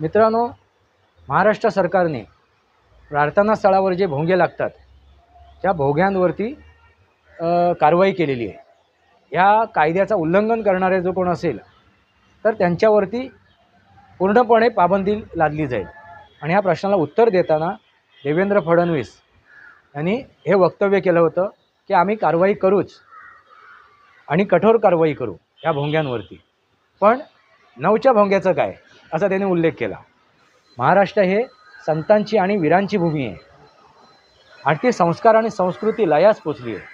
मित्रांनो महाराष्ट्र सरकारने प्रार्थना स्थळावर जे भोंगे लागतात त्या भोग्यांवरती कारवाई केलेली आहे. ह्या कायद्याचा उल्लंघन करणारे जो कोण असेल तर त्यांच्यावरती पूर्णपणे पाबंदी लादली जाईल. आणि ह्या प्रश्नाला उत्तर देताना देवेंद्र फडणवीस यांनी हे वक्तव्य केलं होतं की आम्ही कारवाई करूच आणि कठोर कारवाई करू ह्या भोंग्यांवरती. पण नऊच्या भोंग्याचं काय? असा त्यांनी उल्लेख केला. महाराष्ट्र हे संतांची आणि वीरांची भूमी आहे. आणि ती संस्कार आणि संस्कृती लयास पोचली आहे.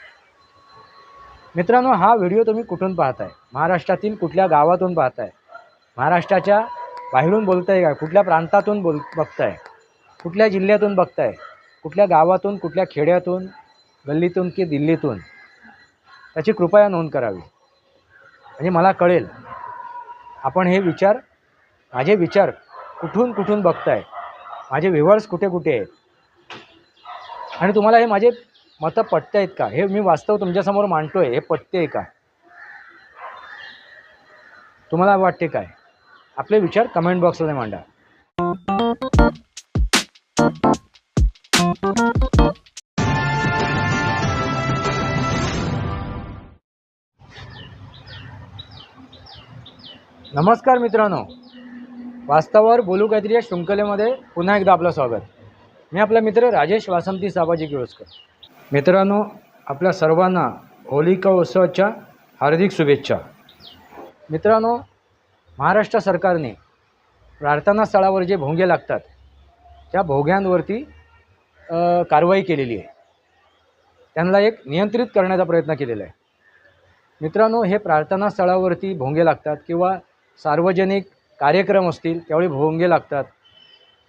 मित्रांनो हा व्हिडिओ तुम्ही कुठून पाहताय? महाराष्ट्रातील कुठल्या गावातून पाहताय? महाराष्ट्राच्या बाहेरून बोलताय का? कुठल्या प्रांतातून बोल बघताय? कुठल्या जिल्ह्यातून बघताय? कुठल्या गावातून कुठल्या खेड्यातून गल्लीतून की दिल्लीतून? त्याची कृपया नोंद करावी. म्हणजे मला कळेल. आपण हे विचार माझे विचार कुठून कुठून बघताय? माझे व्हिवर्स कुठे कुठे आहेत? आणि तुम्हाला हे माझे मतं पटत आहेत का? हे मी वास्तव तुमच्यासमोर मांडतोय हे पटते आहे का? तुम्हाला वाटते काय? आपले विचार कमेंट बॉक्समध्ये मांडा. नमस्कार मित्रांनो. वास्तवावर बोलू काहीतरी या शृंखलेमध्ये पुन्हा एकदा आपलं स्वागत. मी आपला मित्र राजेश वासंती साबाजी किळोस्कर मित्रांनो आपल्या सर्वांना होलिका उत्सवाच्या हार्दिक शुभेच्छा. मित्रांनो महाराष्ट्र सरकारने प्रार्थना स्थळावर जे भोंगे लागतात त्या भोग्यांवरती कारवाई केलेली आहे. त्यांना एक नियंत्रित करण्याचा प्रयत्न केलेला आहे. मित्रांनो हे प्रार्थना स्थळावरती भोंगे लागतात किंवा सार्वजनिक कार्यक्रम असतील त्यावेळी भोंगे लागतात.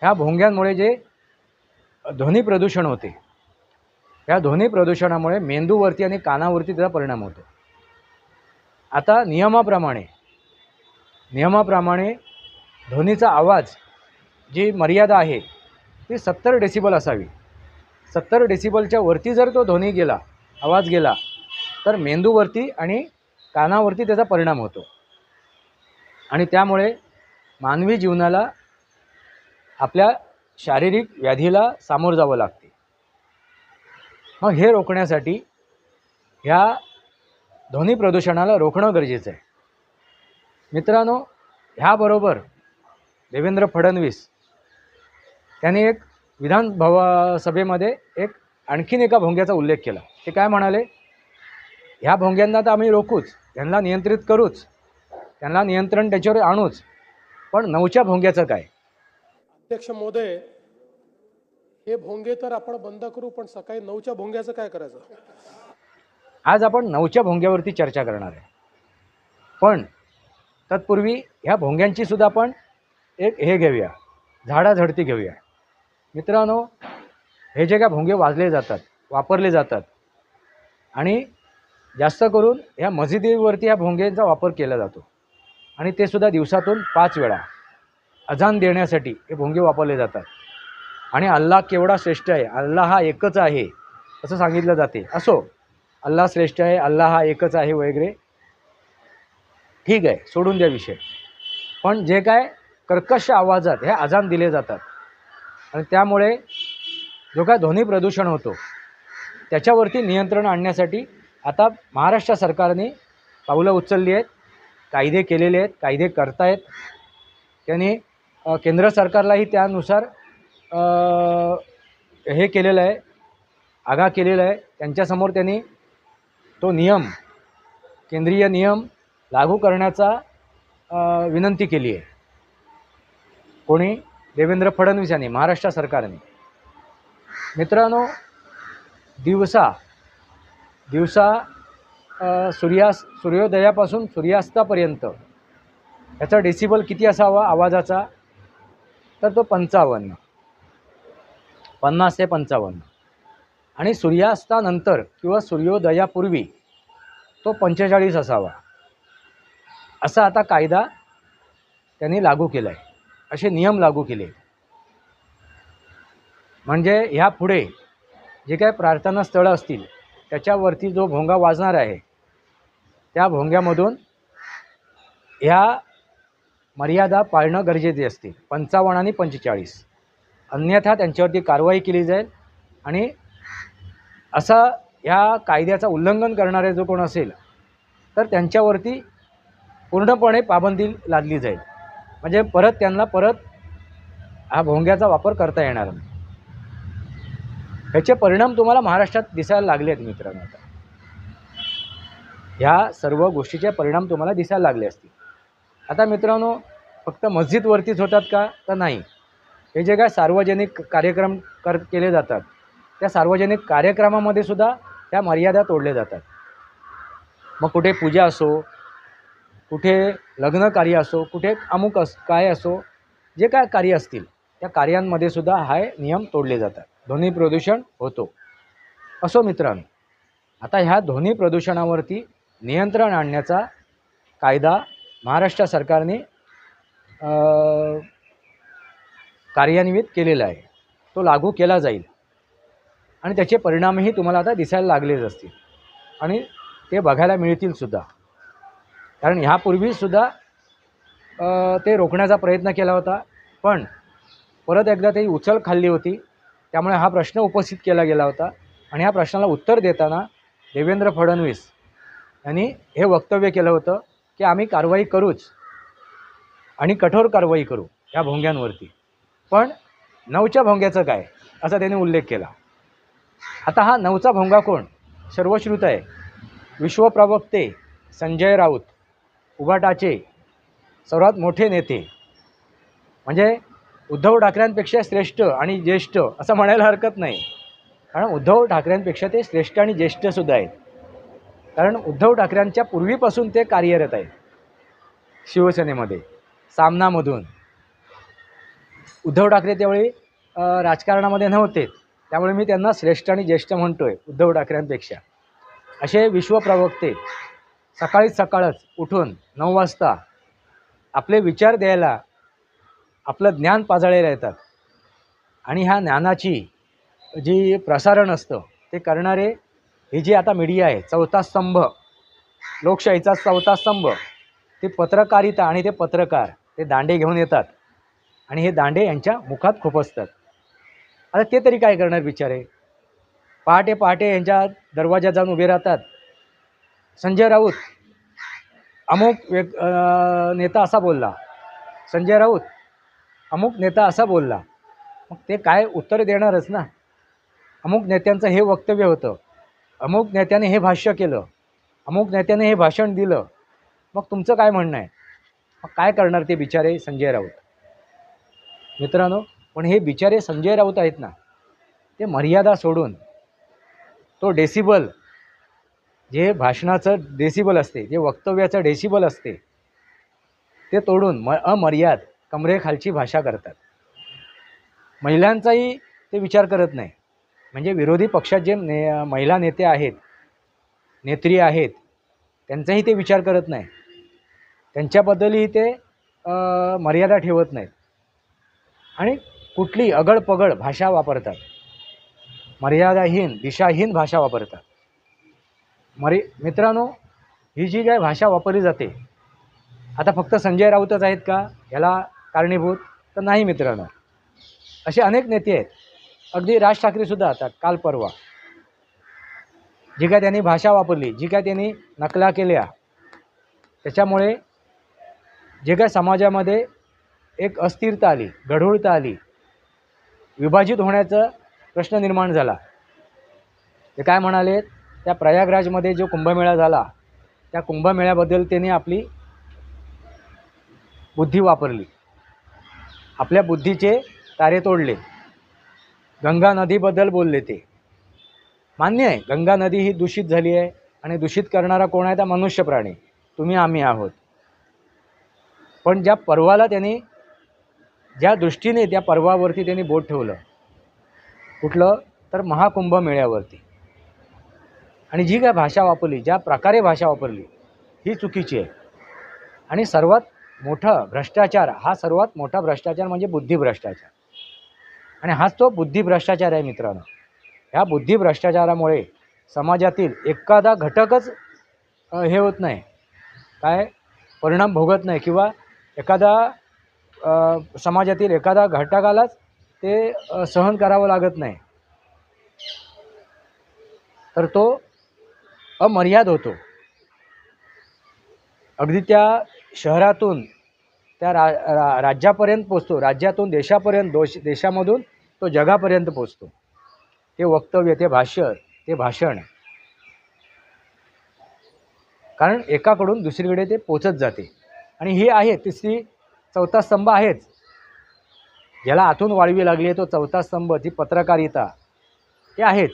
ह्या भोंग्यांमुळे जे ध्वनी प्रदूषण होते ह्या ध्वनी प्रदूषणामुळे मेंदूवरती आणि कानावरती त्याचा परिणाम होतो. आता नियमाप्रमाणे नियमाप्रमाणे ध्वनीचा आवाज जी मर्यादा आहे ती सत्तर डेसिबल असावी. सत्तर डेसिबलच्या वरती जर तो ध्वनी गेला आवाज गेला तर मेंदूवरती आणि कानावरती त्याचा परिणाम होतो. आणि त्यामुळे मानवी जीवनाला आपल्या शारीरिक व्याधीला सामोरं जावं लागते. मग हे रोखण्यासाठी ह्या ध्वनी प्रदूषणाला रोखणं गरजेचं आहे. मित्रांनो ह्याबरोबर देवेंद्र फडणवीस त्यांनी एक विधान भव सभेमध्ये एक आणखीन एका भोंग्याचा उल्लेख केला. ते काय म्हणाले? ह्या भोंग्यांना तर आम्ही रोखूच त्यांना नियंत्रित करूच त्यांना नियंत्रण त्याच्यावर आणूच पण नऊच्या भोंग्याचं काय? अध्यक्ष महोदय हे भोंगे तर आपण बंद करू पण सकाळी नऊच्या भोंग्याचं काय करायचं? आज आपण नऊच्या भोंग्यावरती चर्चा करणार आहे. पण तत्पूर्वी ह्या भोंग्यांची सुद्धा आपण एक हे घेऊया झाडाझडती घेऊया. मित्रांनो हे जे काय भोंगे वाजले जातात वापरले जातात आणि जास्त करून ह्या मशिदीवरती ह्या भोंग्यांचा वापर केला जातो. आणि ते सुद्धा दिवसातून पाच वेळा. अजान देण्यासाठी हे भोंगे वापरले जातात. आणि अल्लाह केवढा श्रेष्ठ आहे? अल्लाह हा एकच आहे असं सांगितलं जाते. असो अल्लाह श्रेष्ठ आहे अल्लाह हा एकच आहे वगैरे. ठीक आहे सोडून द्या विषय. पण जे काय कर्कश आवाजात हे अजान दिले जातात. आणि त्यामुळे जो काय ध्वनी प्रदूषण होतो त्याच्यावरती नियंत्रण आणण्यासाठी आता महाराष्ट्र सरकारने पावलं उचलली आहेत. कायदे केलेले आहेत कायदे करतायत. त्यांनी केंद्र सरकारलाही त्यानुसार हे केलेलं आहे आगा केलेला आहे. त्यांच्यासमोर त्यांनी तो नियम केंद्रीय नियम लागू करण्याचा विनंती केली आहे. कोणी? देवेंद्र फडणवीस यांनी महाराष्ट्र सरकारने. मित्रांनो दिवसा दिवसा सूर्यास सूर्योदयापासून सूर्यास्तापर्यंत. याचा डेसिबल किती असावा? आवाजाचा? तर तो पंचावन्न. पन्नास ते पंचावन्न. आणि सूर्यास्तानंतर किंवा सूर्योदयापूर्वी तो पंचेचाळीस असावा. असा आता कायदा त्यांनी लागू केला आहे असे नियम लागू केले. म्हणजे ह्या पुढे जे काही प्रार्थना स्थळं असतील त्याच्यावरती जो भोंगा वाजणार आहे त्या भोंग्यामधून ह्या मर्यादा पाळणं गरजेचे असते. पंचावन्न आणि पंचेचाळीस. अन्यथा त्यांच्यावरती कारवाई केली जाईल आणि असा ह्या कायद्याचा उल्लंघन करणारे जो कोण असेल तर त्यांच्यावरती पूर्णपणे पाबंदी लादली जाईल. म्हणजे परत त्यांना परत हा भोंग्याचा वापर करता येणार नाही. ह्याचे परिणाम तुम्हाला महाराष्ट्रात दिसायला लागले आहेत मित्रांनो. आता ह्या सर्व गोष्टीचे परिणाम तुम्हाला दिसायला लागले असतील. आता मित्रांनो फक्त मस्जिदवरतीच होतात का? तर नाही. हे जे काय सार्वजनिक कार्यक्रम कर केले जातात त्या सार्वजनिक कार्यक्रमामध्ये सुद्धा त्या मर्यादा तोडल्या जातात. मग कुठे पूजा असो कुठे लग्न कार्य असो कुठे अमुक अस काय असो जे काय कार्य असतील त्या कार्यांमध्ये सुद्धा हा नियम तोडले जातात. ध्वनी प्रदूषण होतो. असो मित्रांनो आता ह्या ध्वनी प्रदूषणावरती नियंत्रण आणण्याचा कायदा महाराष्ट्र सरकारने कार्यान्वित केलेला आहे. तो लागू केला जाईल. आणि त्याचे परिणामही तुम्हाला आता दिसायला लागलेच असतील. आणि ते बघायला मिळतील सुद्धा. कारण ह्यापूर्वीसुद्धा ते रोखण्याचा प्रयत्न केला होता. पण परत एकदा ते उचल खाल्ली होती. त्यामुळे हा प्रश्न उपस्थित केला गेला होता. आणि ह्या प्रश्नाला उत्तर देताना देवेंद्र फडणवीस यांनी हे वक्तव्य केलं होतं की आम्ही कारवाई करूच आणि कठोर कारवाई करू या भोंग्यांवरती. पण नऊच्या भोंग्याचं काय? असा त्यांनी उल्लेख केला. आता हा नऊचा भोंगा कोण? सर्वश्रुत आहे. विश्वप्रवक्ते संजय राऊत उभाटाचे सर्वात मोठे नेते. म्हणजे उद्धव ठाकरेंपेक्षा श्रेष्ठ आणि ज्येष्ठ असं म्हणायला हरकत नाही. कारण उद्धव ठाकरेंपेक्षा ते श्रेष्ठ आणि ज्येष्ठसुद्धा आहेत. कारण उद्धव ठाकरेंच्या पूर्वीपासून ते कार्यरत आहेत. शिवसेनेमध्ये सामनामधून. उद्धव ठाकरे त्यावेळी राजकारणामध्ये नव्हते. त्यामुळे मी त्यांना श्रेष्ठ आणि ज्येष्ठ म्हणतो आहे उद्धव ठाकरेंपेक्षा. असे विश्वप्रवक्ते सकाळीच सकाळच उठून नऊ वाजता आपले विचार द्यायला आपलं ज्ञान पाजळायला येतात. आणि ह्या ज्ञानाची जी प्रसारण असतं ते करणारे हे जे आता मीडिया आहे चौथा स्तंभ लोकशाहीचा चौथा स्तंभ ते पत्रकारिता आणि ते पत्रकार ते दांडे घेऊन येतात. आणि हे दांडे यांच्या मुखात खुपसतात आता ते तरी काय करणार बिचारे? पहाटे पहाटे यांच्या दरवाज्यात जाऊन उभे राहतात. संजय राऊत अमुक व्यक् नेता असा बोलला. संजय राऊत अमुक नेता असा बोलला. मग ते काय उत्तर देणारच ना? अमुक नेत्यांचं हे वक्तव्य होतं. अमुक नेत्याने हे भाष्य केलं अमुक नेत्याने हे भाषण दिलं मग तुमचं काय म्हणणं आहे? मग काय करणार ते बिचारे संजय राऊत? मित्रांनो पण हे बिचारे संजय राऊत आहेत ना ते मर्यादा सोडून तो डेसिबल जे भाषणाचं डेसिबल असते जे वक्तव्याचं डेसिबल असते ते तोडून म अमर्याद कमरेखालची भाषा करतात. महिलांचाही ते विचार करत नाही. म्हणजे विरोधी पक्षात जे ने महिला नेते आहेत नेत्री आहेत त्यांचाही ते विचार करत नाही. त्यांच्याबद्दलही ते मर्यादा ठेवत नाहीत. आणि कुठली अगळपगळ भाषा वापरतात. मर्यादाहीन दिशाहीन भाषा वापरतात. मरे मित्रांनो ही जी काय भाषा वापरली जाते आता फक्त संजय राऊतच आहेत का? ह्याला कारणीभूत तर नाही मित्रांनो. असे अनेक नेते आहेत. अगदी राज ठाकरेसुद्धा आता काल परवा. जी काय त्यांनी भाषा वापरली जी काय त्यांनी नकला केल्या त्याच्यामुळे जे काय समाजामध्ये एक अस्थिरता आली गढूळता आली विभाजित होण्याचा प्रश्न निर्माण झाला. ते काय म्हणाले त्या प्रयागराजमध्ये जो कुंभमेळा झाला त्या कुंभमेळ्याबद्दल त्यांनी आपली बुद्धी वापरली. आपल्या बुद्धीचे तारे तोडले. गंगा नदीबद्दल बोलले ते. मान्य आहे गंगा नदी ही दूषित झाली आहे आणि दूषित करणारा कोण आहे? त्या मनुष्य प्राणी. तुम्ही आम्ही आहोत. पण ज्या पर्वाला त्यांनी ज्या दृष्टीने त्या पर्वावरती त्यांनी बोट ठेवलं कुठलं तर महाकुंभ मेळ्यावरती. आणि जी काय भाषा वापरली ज्या प्रकारे भाषा वापरली ही चुकीची आहे. आणि सर्वात मोठा भ्रष्टाचार हा सर्वात मोठा भ्रष्टाचार म्हणजे बुद्धिभ्रष्टाचार. आणि हाच तो बुद्धिभ्रष्टाचार आहे मित्रांनो. ह्या बुद्धिभ्रष्टाचारामुळे समाजातील एखादा घटकच हे होत नाही. काय? परिणाम भोगत नाही किंवा एखादा समाजातील एखादा घटकालाच ते सहन करावं लागत नाही. तर तो अमर्याद होतो. अगदी त्या शहरातून त्या रा रा राज्यापर्यंत पोचतो. राज्यातून देशापर्यंत दोष देशामधून तो जगापर्यंत पोचतो. ते वक्तव्य ते भाष्य ते भाषण. कारण एकाकडून दुसरीकडे ते पोचत जाते. आणि ही आहे तिसरी चौथा स्तंभ आहेच. ज्याला आतून वाळवी लागली आहे तो चौथा स्तंभ ती पत्रकारिता ते आहेच.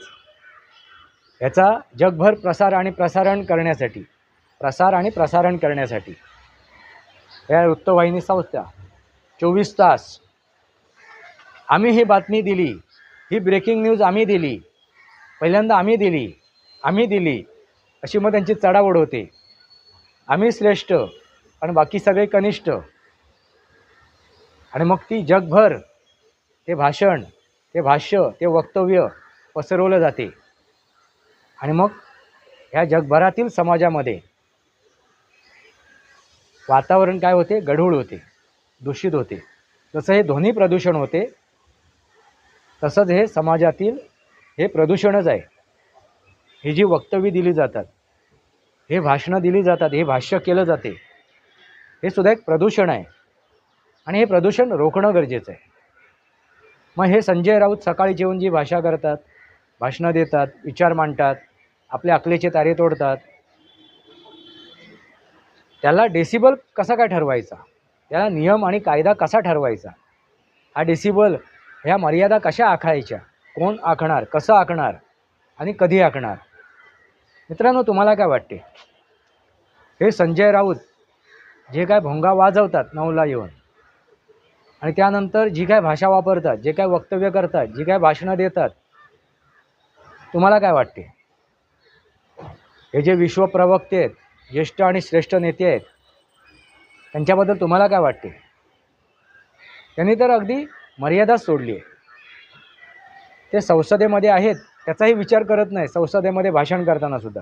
याचा जगभर प्रसार आणि प्रसारण करण्यासाठी प्रसार आणि प्रसारण करण्यासाठी. या वृत्तवाहिनी संस्था चोवीस तास. आम्ही ही बातमी दिली ही ब्रेकिंग न्यूज आम्ही दिली पहिल्यांदा आम्ही दिली आम्ही दिली अशी मग त्यांची चढावड होते. आम्ही श्रेष्ठ आणि बाकी सगळे कनिष्ठ. आणि मग ती जगभर ते भाषण ते भाष्य ते वक्तव्य पसरवलं जाते. आणि मग ह्या जगभरातील समाजामध्ये वातावरण काय होते? गढूळ होते दूषित होते. जसं हे ध्वनी प्रदूषण होते तसंच हे समाजातील हे प्रदूषणच आहे. ही जी वक्तव्य दिली जातात हे भाषणं दिली जातात हे भाष्य केलं जाते हे सुद्धा एक प्रदूषण आहे. आणि हे प्रदूषण रोखणं गरजेचं आहे. मग हे संजय राऊत सकाळी जेवून जी भाषा करतात भाषणं देतात विचार मांडतात आपल्या अकलेचे तारे तोडतात त्याला डेसिबल कसा काय ठरवायचा? त्याला नियम आणि कायदा कसा ठरवायचा? हा डेसिबल ह्या मर्यादा कशा आखायच्या? कोण आखणार? कसं आखणार? आणि कधी आखणार? मित्रांनो तुम्हाला काय वाटते? हे संजय राऊत जे काय भोंगा वाजवतात नऊला येऊन आणि त्यानंतर जी काय भाषा वापरतात जे काय वक्तव्य करतात जी काय भाषणं देतात तुम्हाला काय वाटते? हे जे विश्वप्रवक्ते आहेत ज्येष्ठ आणि श्रेष्ठ नेते आहेत त्यांच्याबद्दल तुम्हाला काय वाटते? त्यांनी तर अगदी मर्यादा सोडली आहे. ते संसदेमध्ये आहेत त्याचाही विचार करत नाही संसदेमध्ये भाषण करताना सुद्धा.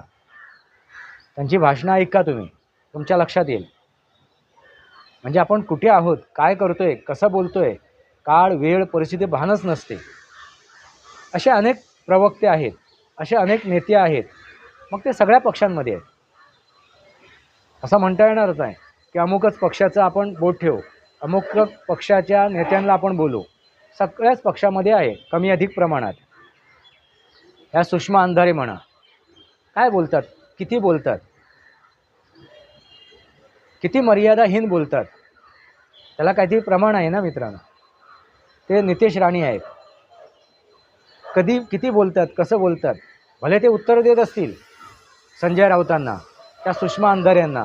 त्यांची भाषणं ऐका तुम्ही तुमच्या लक्षात येईल. म्हणजे आपण कुठे आहोत काय करतोय कसं बोलतोय काळ वेळ परिस्थिती भानच नसते. असे अनेक प्रवक्ते आहेत असे अनेक नेते आहेत मग ते सगळ्या पक्षांमध्ये आहेत. असं म्हणता येणारच आहे की अमुकच पक्षाचं आपण बोट ठेवू. अमुक पक्षाच्या नेत्यांना आपण बोलू. सगळ्याच पक्षामध्ये आहे कमी अधिक प्रमाणात. ह्या सुषमा अंधारे म्हणा. काय बोलतात? किती बोलतात? किती मर्यादाहीन बोलतात? त्याला काहीतरी प्रमाण आहे ना मित्रांनो? ते नितेश राणे आहेत. कधी किती बोलतात? कसं बोलतात? भले ते उत्तर देत असतील संजय राऊतांना त्या सुषमा अंधार्यांना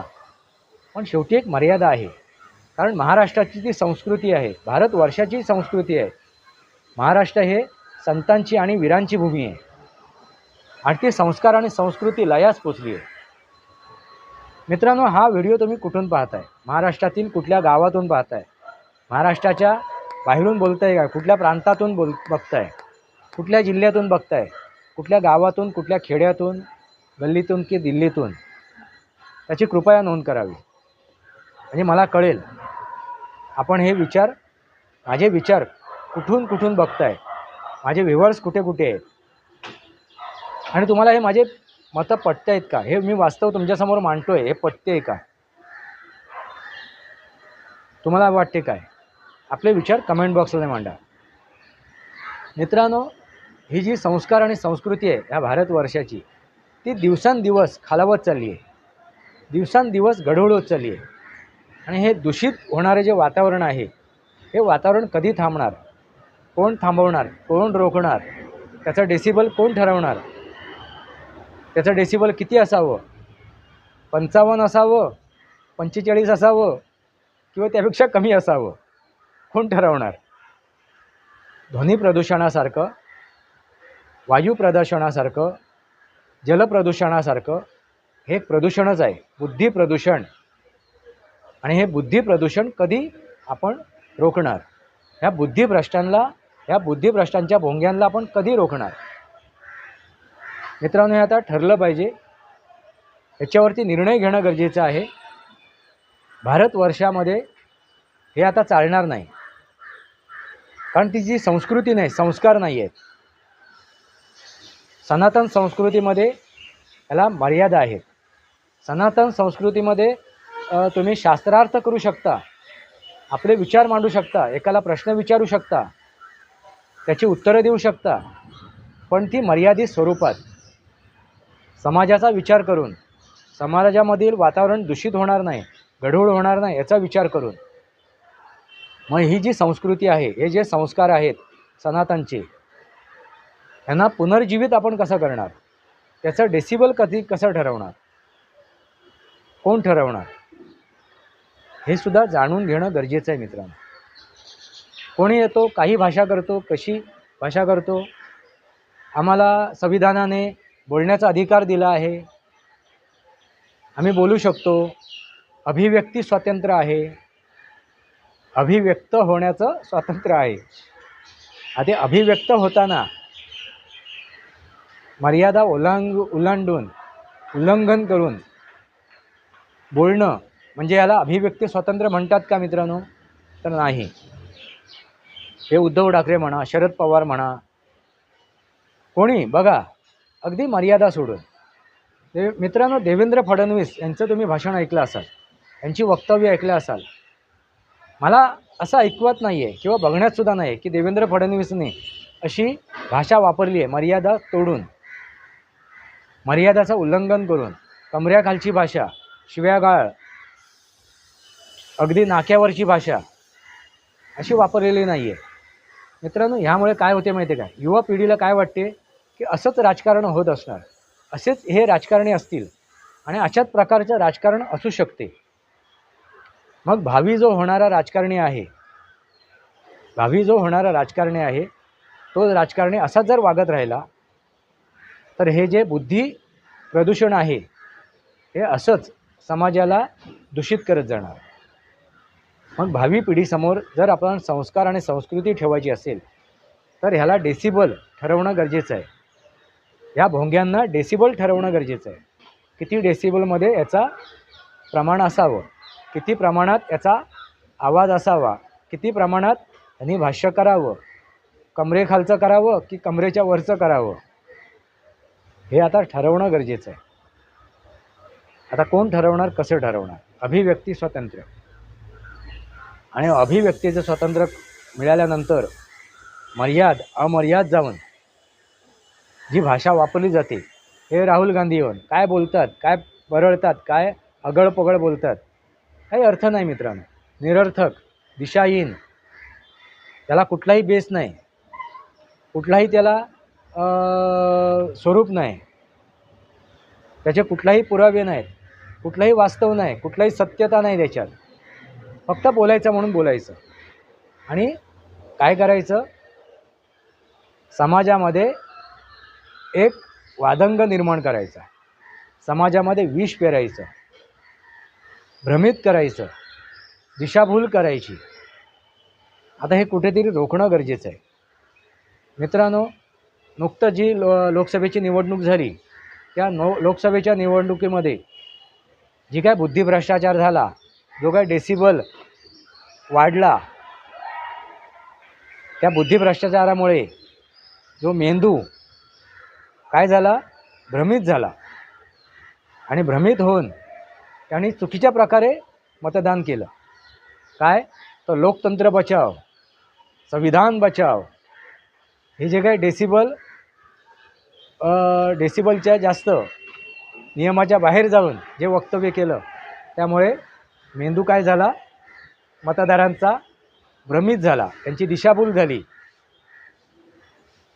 पण शेवटी एक मर्यादा आहे. कारण महाराष्ट्राची जी संस्कृती आहे भारतवर्षाची संस्कृती आहे महाराष्ट्र हे संतांची आणि वीरांची भूमी आहे. आणि ती संस्कार आणि संस्कृती लयास पोचली आहे. मित्रांनो हा व्हिडिओ तुम्ही कुठून पाहताय? महाराष्ट्रातील कुठल्या गावातून पाहताय? महाराष्ट्राच्या बाहेरून बोलताय का? कुठल्या प्रांतातून बोल बघताय? कुठल्या जिल्ह्यातून बघताय? कुठल्या गावातून कुठल्या खेड्यातून गल्लीतून की दिल्लीतून? त्याची कृपया नोंद करावी. म्हणजे मला कळेल. आपण हे विचार माझे विचार कुठून कुठून बघताय? माझे व्हिवर्स कुठे कुठे आहेत? आणि तुम्हाला हे माझे मतं पटत आहेत का? हे मी वास्तव तुमच्यासमोर मांडतोय हे पटते का? तुम्हाला वाटते काय? आपले विचार कमेंट बॉक्समध्ये मांडा. मित्रांनो ही जी संस्कार आणि संस्कृती आहे ह्या भारतवर्षाची ती दिवसांदिवस खालावत चालली आहे. दिवसांदिवस गढूळ होत चालली आहे. आणि हे दूषित होणारे जे वातावरण आहे हे वातावरण कधी थांबणार? कोण थांबवणार? कोण रोखणार? त्याचं डेसिबल कोण ठरवणार? त्याचं डेसिबल किती असावं? पंचावन्न असावं? पंचेचाळीस असावं? किंवा त्यापेक्षा कमी असावं? कोण ठरवणार? ध्वनी प्रदूषणासारखं वायू प्रदूषणासारखं जलप्रदूषणासारखं हे एक प्रदूषणच आहे. बुद्धी प्रदूषण. आणि हे बुद्धी प्रदूषण कधी आपण रोखणार? ह्या बुद्धिभ्रष्टांना ह्या बुद्धिभ्रष्टांच्या भोंग्यांना आपण कधी रोखणार? मित्रांनो हे आता ठरलं पाहिजे. याच्यावरती निर्णय घेणं गरजेचं आहे. भारतवर्षामध्ये हे आता चालणार नाही. कारण ती जी संस्कृती नाही संस्कार नाही आहेत. सनातन संस्कृतीमध्ये याला मर्यादा आहेत. सनातन संस्कृतीमध्ये तुम्ही शास्त्रार्थ करू शकता. आपले विचार मांडू शकता. एकाला प्रश्न विचारू शकता. त्याची उत्तरं देऊ शकता. पण ती मर्यादित स्वरूपात. समाजाचा विचार करून. समाजामधील वातावरण दूषित होणार नाही गढूळ होणार नाही याचा विचार करून. मग ही जी संस्कृती आहे हे जे संस्कार आहेत सनातनचे यांना पुनर्जीवित आपण कसं करणार? त्याचं डेसिबल कधी कसं ठरवणार? कोण ठरवणार? हे सुद्धा जाणून घेणं गरजेचं आहे मित्रांनो. कोणी येतो काही भाषा करतो कशी भाषा करतो आम्हाला संविधानाने बोलण्याचा अधिकार दिला आहे. आम्ही बोलू शकतो अभिव्यक्ती स्वातंत्र्य आहे. अभिव्यक्त होण्याचं स्वातंत्र्य आहे. आता अभिव्यक्त होताना मर्यादा ओलांग उलांडून उल्लंघन करून बोलणं म्हणजे याला अभिव्यक्ती स्वातंत्र्य म्हणतात का मित्रांनो? तर नाही. हे उद्धव ठाकरे म्हणा शरद पवार म्हणा कोणी? बघा अगदी मर्यादा सोडून. दे मित्रांनो देवेंद्र फडणवीस यांचं तुम्ही भाषण ऐकलं असाल यांची वक्तव्य ऐकलं असाल. मला असं ऐकवत नाही आहे किंवा बघण्यातसुद्धा नाही आहे की देवेंद्र फडणवीसने अशी भाषा वापरली आहे मर्यादा तोडून. मर्यादाचं उल्लंघन करून. कमऱ्याखालची भाषा शिव्यागाळ अगदी नाक्यावरची भाषा अशी वापरलेली नाही आहे मित्रांनो ह्यामुळे काय होते माहिती आहे का? युवा पिढीला काय वाटते? की असंच राजकारण होत असणार. असेच हे राजकारणी असतील आणि अशाच प्रकारचं राजकारण असू शकते. मग भावी जो होणारा राजकारणी आहे भावी जो होणारा राजकारणी आहे तो राजकारणी असाच जर वागत राहिला तर हे जे बुद्धी प्रदूषण आहे हे असंच समाजाला दूषित करत जाणार. मग भावी पिढीसमोर जर आपण संस्कार आणि संस्कृती ठेवायची असेल तर ह्याला डेसिबल ठरवणं गरजेचं आहे. ह्या भोंग्यांना डेसिबल ठरवणं गरजेचं आहे. किती डेसिबलमध्ये याचा प्रमाण असावं? किती प्रमाणात याचा आवाज असावा? किती प्रमाणात त्यांनी भाष्य करावं? कमरेखालचं करावं की कमरेच्या वरचं करावं? हे आता ठरवणं गरजेचं आहे. आता कोण ठरवणार कसं ठरवणार? अभिव्यक्ती स्वातंत्र्य. आणि अभिव्यक्तीचं स्वातंत्र्य मिळाल्यानंतर मर्याद अमर्याद जाऊन जी भाषा वापरली जाते हे राहुल गांधी येऊन काय बोलतात काय बरळतात काय अगळपगळ बोलतात काही अर्थ नाही मित्रांनो. निरर्थक दिशाहीन त्याला कुठलाही बेस नाही. कुठलाही त्याला स्वरूप नाही. त्याचे कुठलाही पुरावे नाहीत. कुठलाही वास्तव नाही. कुठलाही सत्यता नाही त्याच्यात. फक्त बोलायचं म्हणून बोलायचं. आणि काय करायचं? समाजामध्ये एक वादंग निर्माण करायचा. समाजामध्ये विष पेरायचं. भ्रमित करायचं. दिशाभूल करायची. आता हे कुठेतरी रोखणं गरजेचं आहे. मित्रांनो नुकतं जी लो लोकसभेची निवडणूक झाली त्या नो लोकसभेच्या निवडणुकीमध्ये जी काय बुद्धिभ्रष्टाचार झाला जो काय डेसिबल वाढला त्या बुद्धिभ्रष्टाचारामुळे जो मेंदू काय झाला? भ्रमित झाला. आणि भ्रमित होऊन त्यांनी चुकीच्या प्रकारे मतदान केलं. काय? तर लोकतंत्र बचाव संविधान बचाव हे जे काही डेसिबल डेसिबलच्या जास्त नियमाच्या बाहेर जाऊन जे वक्तव्य केलं त्यामुळे मेंदू काय झाला? मतदारांचा भ्रमित झाला. त्यांची दिशाभूल झाली.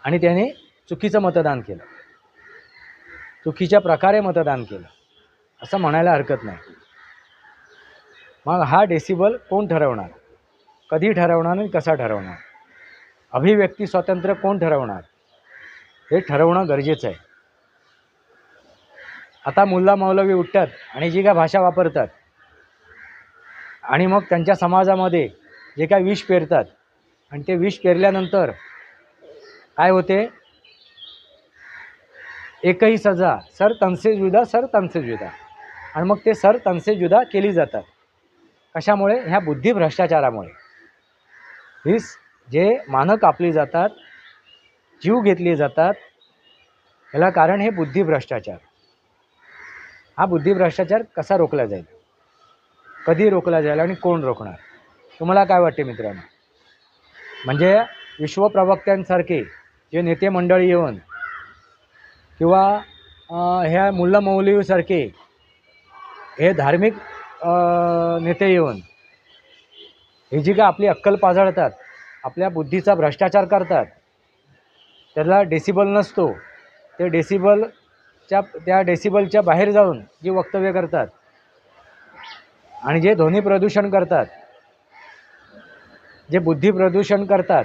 आणि त्याने चुकीचं मतदान केलं. चुकीच्या प्रकारे मतदान केलं. असं म्हणायला हरकत नाही. मग हा डेसिबल कोण ठरवणार? कधी ठरवणार आणि कसा ठरवणार? अभिव्यक्ती स्वातंत्र्य कोण ठरवणार? हे ठरवणं गरजेचं आहे. आता मुल्ला मौलवी उठतात आणि जी काय भाषा वापरतात. आणि मग त्यांच्या समाजामध्ये जे काय विष पेरतात. आणि ते विष पेरल्यानंतर काय होते? एकही सजा सर तनसे जुदा सर तनसे जुदा आणि मग ते सर तनसे जुदा केली जातात. कशामुळे? ह्या बुद्धी भ्रष्टाचारामुळे. ही जे मानं कापली जातात जीव घेतली जातात ह्याला कारण हे बुद्धी भ्रष्टाचार. हा बुद्धी भ्रष्टाचार कसा रोखला जाईल? कधी रोखला जाईल आणि कोण रोखणार? तुम्हाला काय वाटते मित्रांनो? म्हणजे विश्वप्रवक्त्यांसारखे जे नेते मंडळी येऊन किंवा ह्या मुल्ला मौलवीसारखे हे धार्मिक नेते येऊन हे जी काय आपली अक्कल पाजळतात आपल्या बुद्धीचा भ्रष्टाचार करतात त्याला डेसिबल नसतो ते डेसिबलच्या त्या डेसिबलच्या बाहेर जाऊन जी वक्तव्य करतात आणि जे ध्वनी प्रदूषण करतात जे बुद्धी प्रदूषण करतात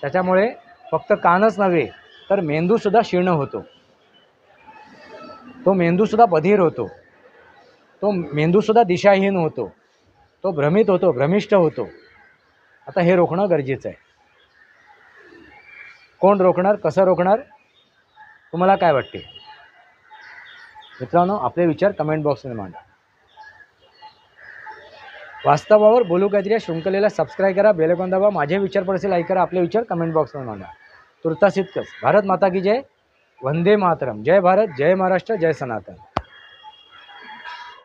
त्याच्यामुळे फक्त कानच नव्हे तर मेंदूसुद्धा क्षीण होतो. तो मेंदूसुद्धा बधीर होतो. तो मेंदूसुद्धा दिशाहीन होतो. तो भ्रमित होतो भ्रमिष्ट होतो. आता हे रोखणं गरजेचं आहे. कोण रोखणार कसं रोखणार तुम्हाला काय वाटते? मित्रांनो आपले विचार कमेंट बॉक्समध्ये मांडा. वास्तवावर बोलू काहीतरी या शृंखलेला सबस्क्राईब करा बेलकॉन दाबा माझे विचार पडसेल लाईक करा आपले विचार कमेंट बॉक्समध्ये मांडा. तुर्तास इतकंच. भारत माता की जय वंदे मातरम. जय भारत जय महाराष्ट्र जय सनातन.